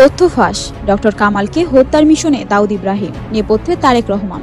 তথ্য ফাঁস ডক্টর কামালকে হত্যার মিশনে দাউদ ইব্রাহিম, নেপথ্যে তারেক রহমান।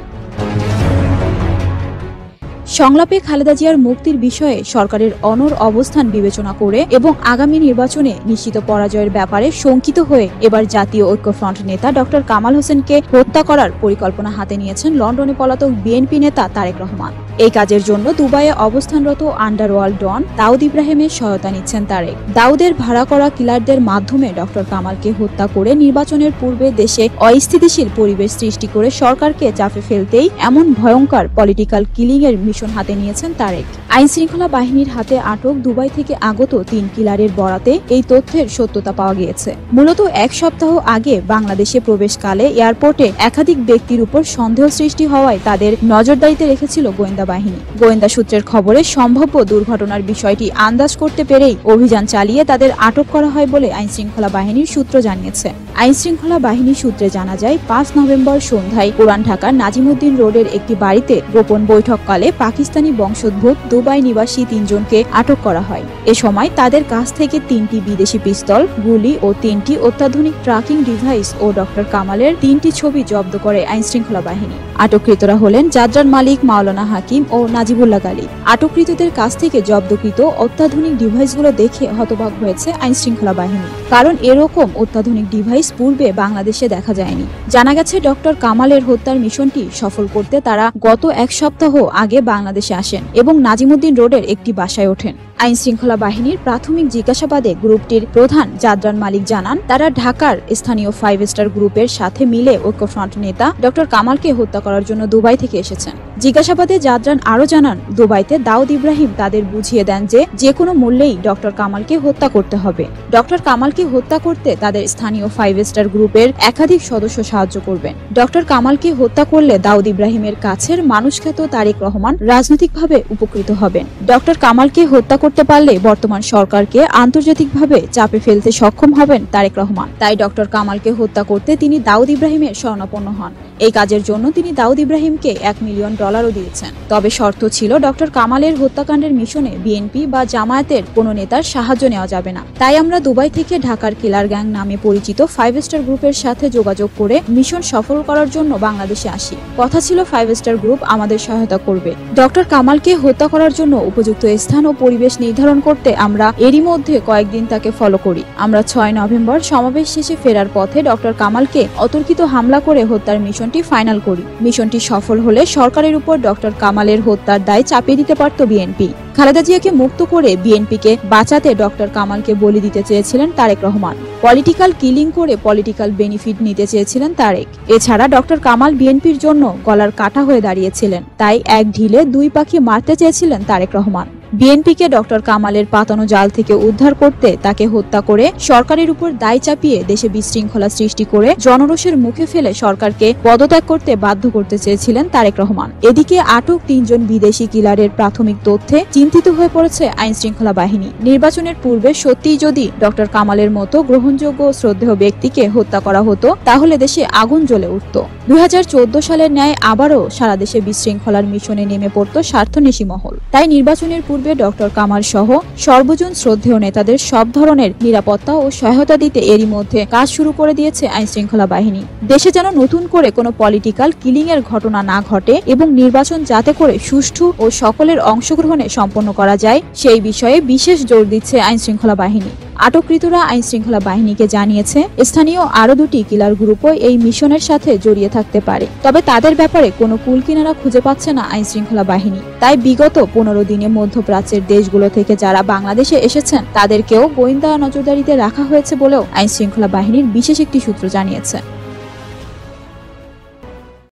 সংলাপে খালেদা জিয়ার মুক্তির বিষয়ে সরকারের অনর অবস্থান বিবেচনা করে এবং আগামী নির্বাচনে নিশ্চিত পরাজয়ের ব্যাপারে শঙ্কিত হয়ে এবার জাতীয় ঐক্যফ্রন্ট নেতা ডক্টর কামাল হোসেনকে হত্যা করার পরিকল্পনা হাতে নিয়েছেন লন্ডনে পলাতক বিএনপি নেতা তারেক রহমান। এই কাজের জন্য দুবাইয়ে অবস্থানরত আন্ডারওয়ার্ল্ড ডন দাউদ ইব্রাহিমের সহায়তা নিচ্ছেন তারেক। দাউদের ভাড়া করা কিলারদের মাধ্যমে ডক্টর কামালকে হত্যা করে নির্বাচনের পূর্বে দেশে অস্থিতিশীল পরিবেশ সৃষ্টি করে সরকারকে চাপে ফেলতেই এমন ভয়ঙ্কর পলিটিক্যাল কিলিং এর মিশন হাতে নিয়েছেন তারেক। আইন শৃঙ্খলা বাহিনীর হাতে আটক দুবাই থেকে আগত তিন কিলারের বরাতে এই তথ্যের সত্যতা পাওয়া গিয়েছে। মূলত এক সপ্তাহ আগে বাংলাদেশে প্রবেশকালে এয়ারপোর্টে একাধিক ব্যক্তির উপর সন্দেহ সৃষ্টি হওয়ায় তাদের নজরদারিতে রেখেছিল গোয়েন্দা বাহিনী। গোয়েন্দা সূত্রের খবরে সম্ভাব্য দুর্ঘটনার বিষয়টি আন্দাজ করতে পেরেই অভিযান চালিয়ে তাদের আটক করা হয় বলে আইনশৃঙ্খলা বাহিনীর সূত্র জানিয়েছে। আইন শৃঙ্খলা বাহিনীর সূত্রে জানা যায়, পাঁচ নভেম্বর সন্ধ্যায় পুরান ঢাকার নাজিমুদ্দিন রোডের একটি বাড়িতে গোপন বৈঠককালে পাকিস্তানি বংশোদ্ভূত দুবাই নিবাসী তিনজনকে আটক করা হয়। এ সময় তাদের কাছ থেকে তিনটি বিদেশি পিস্তল, গুলি ও তিনটি অত্যাধুনিক ট্রাকিং ডিভাইস ও ডক্টর কামালের তিনটি ছবি জব্দ করে আইন শৃঙ্খলা বাহিনী। আটককৃতরা হলেন যাত্রার মালিক মাওলানা হাকিম ও নাজিবুল্লাহ গালী। আটককৃতদের কাছ থেকে জব্দকৃত অত্যাধুনিক ডিভাইসগুলো দেখে হতবাক হয়েছে আইন শৃঙ্খলা বাহিনী। কারণ এরকম অত্যাধুনিক ডিভাইস পূর্বে বাংলাদেশে দেখা যায়নি। জানা গেছে, ডক্টর কামালের হত্যার মিশনটি সফল করতে তারা গত এক সপ্তাহ আগে বাংলাদেশে আসেন এবং নাজিমুদ্দিন রোডের একটি বাসায় ওঠেন। আইন শৃঙ্খলা বাহিনীর প্রাথমিক জিজ্ঞাসাবাদে গ্রুপটির প্রধান জাদরান মালিক জানান, তারা ঢাকার স্থানীয় ফাইভ স্টার গ্রুপের সাথে মিলে ঐক্যফ্রন্ট নেতা ডক্টর কামালকে হত্যা করার জন্য দুবাই থেকে এসেছেন। জিজ্ঞাসাবাদে জাদরান আরও জানান, দুবাইতে দাউদ ইব্রাহিম তাদের বুঝিয়ে দেন যে যে কোনো মূল্যেই ডক্টর কামালকে হত্যা করতে হবে। ডক্টর কামালকে হত্যা করতে তাদের স্থানীয় ফাইভ স্টার গ্রুপের একাধিক সদস্য সাহায্য করবেন। ডক্টর কামালকে হত্যা করলে দাউদ ইব্রাহিমের কাছের মানুষখ্যাত তারেক রহমান রাজনৈতিকভাবে উপকৃত হবেন। ডক্টর কামালকে হত্যা করতে পারলে বর্তমান সরকারকে আন্তর্জাতিকভাবে চাপে ফেলতে সক্ষম হবেন তারেক রহমান। তাই ডক্টর কামালকে হত্যা করতে তিনি দাউদ ইব্রাহিমের স্বর্ণাপন্ন হন। এই কাজের জন্য তিনি দাউদ ইব্রাহিমকে এক মিলিয়ন ডলারও দিয়েছেন। তবে শর্ত ছিল ডক্টর কামালের হত্যাকাণ্ডের মিশনে বিএনপি বা জামায়াতের কোনো নেতার সাহায্য নেওয়া যাবে না। তাই আমরা দুবাই থেকে ঢাকার কিলার গ্যাং নামে পরিচিত ফাইভ স্টার গ্রুপের সাথে যোগাযোগ করে মিশন সফল করার জন্য বাংলাদেশে আসি। কথা ছিল ফাইভ স্টার গ্রুপ আমাদের সহায়তা করবে। ডক্টর কামালকে হত্যা করার জন্য উপযুক্ত স্থান ও পরিবেশ নির্ধারণ করতে আমরা এরই মধ্যে কয়েকদিন তাকে ফলো করি। আমরা ছয় নভেম্বর সমাবেশ শেষে ফেরার পথে ডক্টর কামালকে অতর্কিত হামলা করে হত্যার মিশনটি ফাইনাল করি। মিশনটি সফল হলে সরকারের উপর ডক্টর কামালের হত্যার দায় চাপিয়ে দিতে পারত বিএনপি। খালেদা জিয়াকে মুক্ত করে বিএনপিকে বাঁচাতে ডক্টর কামালকে বলি দিতে চেয়েছিলেন তারেক রহমান। পলিটিক্যাল কিলিং করে পলিটিক্যাল বেনিফিট নিতে চেয়েছিলেন তারেক। এছাড়া ডক্টর কামাল বিএনপির জন্য গলার কাটা হয়ে দাঁড়িয়েছিলেন। তাই এক ঢিলে দুই পাখি মারতে চেয়েছিলেন তারেক রহমান। বিএনপিকে ডক্টর কামালের পাতানো জাল থেকে উদ্ধার করতে তাকে হত্যা করে সরকারের উপর দায় চাপিয়ে দেশে বিশৃঙ্খলা সৃষ্টি করে জনরোষের মুখে ফেলে সরকারকে পদত্যাগ করতে বাধ্য করতে চেয়েছিলেন তারেক রহমান। এদিকে আটক তিনজন বিদেশি কিলারের প্রাথমিক তথ্যে চিন্তিত হয়ে পড়েছে আইন শৃঙ্খলা বাহিনী। নির্বাচনের পূর্বে সত্যিই যদি ডক্টর কামালের মতো গ্রহণযোগ্য শ্রদ্ধেয় ব্যক্তিকে হত্যা করা হতো, তাহলে দেশে আগুন জ্বলে উঠত। দুই হাজার চোদ্দ সালের ন্যায় আবারও সারা দেশে বিশৃঙ্খলার মিশনে নেমে পড়ত স্বার্থনেশী মহল। তাই নির্বাচনের পূর্বে ডক্টর কামাল সহ সর্বজন শ্রদ্ধেয় নেতাদের সব ধরনের নিরাপত্তা ও সহায়তা দিতে এরই মধ্যে কাজ শুরু করে দিয়েছে আইন শৃঙ্খলা বাহিনী। দেশে যেন নতুন করে কোনো পলিটিক্যাল কিলিং এর ঘটনা না ঘটে এবং নির্বাচন যাতে করে সুষ্ঠু ও সকলের অংশগ্রহণে সম্পন্ন করা যায়, সেই বিষয়ে বিশেষ জোর দিচ্ছে আইন শৃঙ্খলা বাহিনী। আটককৃতরা আইন শৃঙ্খলা বাহিনীকে জানিয়েছে, স্থানীয় আরও দুটি কিলার গ্রুপও এই মিশনের সাথে জড়িয়ে থাকতে পারে। তবে তাদের ব্যাপারে কোনো কুলকিনারা খুঁজে পাচ্ছে না আইন শৃঙ্খলা বাহিনী। তাই বিগত পনেরো দিনে মধ্যপ্রাচ্যের দেশগুলো থেকে যারা বাংলাদেশে এসেছেন, তাদেরকেও গোয়েন্দা নজরদারিতে রাখা হয়েছে বলেও আইন শৃঙ্খলা বাহিনীর বিশেষ একটি সূত্র জানিয়েছে।